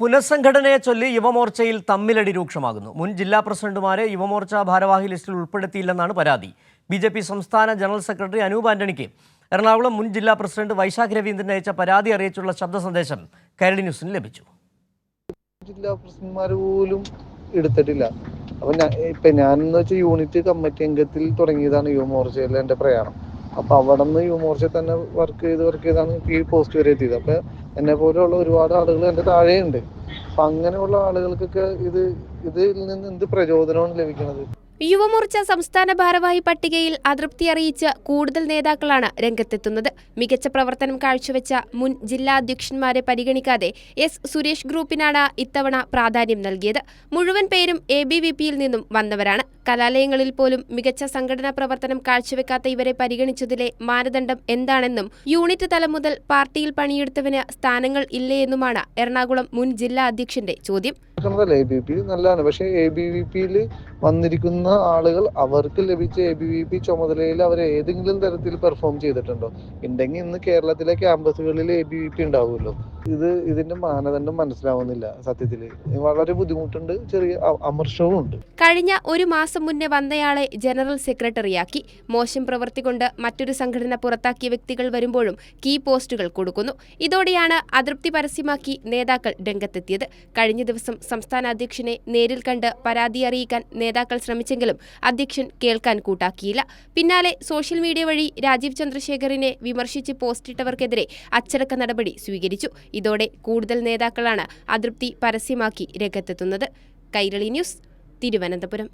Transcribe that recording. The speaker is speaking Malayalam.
പുനഃസംഘടനയെ ചൊല്ലി യുവമോർച്ചയിൽ തമ്മിലടി രൂക്ഷമാകുന്നു. മുൻ ജില്ലാ പ്രസിഡന്റുമാരെ യുവമോർച്ച ഭാരവാഹി ലിസ്റ്റിൽ ഉൾപ്പെടുത്തിയില്ലെന്നാണ് പരാതി. ബി ജെ പി സംസ്ഥാന ജനറൽ സെക്രട്ടറി അനൂപ് ആന്റണിക്ക് എറണാകുളം മുൻ ജില്ലാ പ്രസിഡന്റ് വൈശാഖ് രവീന്ദ്രൻ അയച്ച പരാതി അറിയിച്ചുള്ള ശബ്ദ സന്ദേശം കരടി ന്യൂസിന് ലഭിച്ചു. ജില്ലാ പ്രസിഡന്റുമാർ പോലും എടുത്തിട്ടില്ല. അപ്പൊ ഇപ്പൊ ഞാൻ എന്ന് വെച്ചാൽ യൂണിറ്റ് കമ്മിറ്റി അംഗത്തിൽ തുടങ്ങിയതാണ് യുവമോർച്ചയിലെ എന്റെ പ്രയാണം. അപ്പൊ അവിടെ നിന്ന് യുവമോർച്ചയിൽ തന്നെ വർക്ക് ചെയ്ത് വർക്ക് ചെയ്താണ് ഈ പോസ്റ്റ് വരെ എത്തിയത്. അപ്പൊ എന്നെ പോലെയുള്ള ഒരുപാട് ആളുകൾ എന്റെ താഴെയുണ്ട്. അപ്പൊ അങ്ങനെയുള്ള ആളുകൾക്കൊക്കെ ഇത് ഇതിൽ നിന്ന് എന്ത് പ്രചോദനമാണ് ലഭിക്കുന്നത് യുവമോർച്ച സംസ്ഥാന ഭാരവാഹി പട്ടികയിൽ അതൃപ്തി അറിയിച്ച് കൂടുതൽ നേതാക്കളാണ് രംഗത്തെത്തുന്നത്. മികച്ച പ്രവർത്തനം കാഴ്ചവെച്ച മുൻ ജില്ലാ അധ്യക്ഷന്മാരെ പരിഗണിക്കാതെ എസ് സുരേഷ് ഗ്രൂപ്പിനാണ് ഇത്തവണ പ്രാധാന്യം നൽകിയത്. മുഴുവൻ പേരും എ ബി വി പിയിൽ നിന്നും വന്നവരാണ്. കലാലയങ്ങളിൽ പോലും മികച്ച സംഘടനാ പ്രവർത്തനം കാഴ്ചവെക്കാത്ത ഇവരെ പരിഗണിച്ചതിലെ മാനദണ്ഡം എന്താണെന്നും യൂണിറ്റ് തലം മുതൽ പാർട്ടിയിൽ പണിയെടുത്തവന് സ്ഥാനങ്ങൾ ഇല്ലേ എന്നുമാണ് എറണാകുളം മുൻ ജില്ലാ അധ്യക്ഷന്റെ ചോദ്യം. നടക്കുന്നതല്ല എ ബി പി നല്ലതാണ്. പക്ഷെ എ ബി വി പിയിൽ വന്നിരിക്കുന്ന ആളുകൾ അവർക്ക് ലഭിച്ച എ ബി വി പി ചുമതലയിൽ അവർ ഏതെങ്കിലും തരത്തിൽ പെർഫോം ചെയ്തിട്ടുണ്ടോ? ഉണ്ടെങ്കിൽ ഇന്ന് കേരളത്തിലെ ക്യാമ്പസുകളിൽ എ ബി വി പി ഉണ്ടാവുമല്ലോ ഇത് ഇതിന്റെ മാനദണ്ഡം മനസ്സിലാവുന്നില്ല സത്യത്തിൽ വളരെ ബുദ്ധിമുട്ടുണ്ട് ചെറിയ അമർഷവും ഉണ്ട് കഴിഞ്ഞ ഒരു മാസം മുന്നേ വന്നയാളെ ജനറൽ സെക്രട്ടറിയാക്കി. മോശം പ്രവൃത്തി കൊണ്ട് മറ്റൊരു സംഘടന പുറത്താക്കിയ വ്യക്തികൾ വരുമ്പോഴും കീ പോസ്റ്റുകൾ കൊടുക്കുന്നു. ഇതോടെയാണ് അതൃപ്തി പരസ്യമാക്കി നേതാക്കൾ രംഗത്തെത്തിയത്. കഴിഞ്ഞ ദിവസം സംസ്ഥാന അധ്യക്ഷനെ നേരിൽ കണ്ട് പരാതി അറിയിക്കാൻ നേതാക്കൾ ശ്രമിച്ചെങ്കിലും അധ്യക്ഷൻ കേൾക്കാൻ കൂട്ടാക്കിയില്ല. പിന്നാലെ സോഷ്യൽ മീഡിയ വഴി രാജീവ് ചന്ദ്രശേഖറിനെ വിമർശിച്ച് പോസ്റ്റിട്ടവർക്കെതിരെ അച്ചടക്ക നടപടി സ്വീകരിച്ചു. ഇതോടെ കൂടുതൽ നേതാക്കളാണ് അതൃപ്തി പരസ്യമാക്കി രംഗത്തെത്തുന്നത്. കൈരളി ന്യൂസ് തിരുവനന്തപുരം.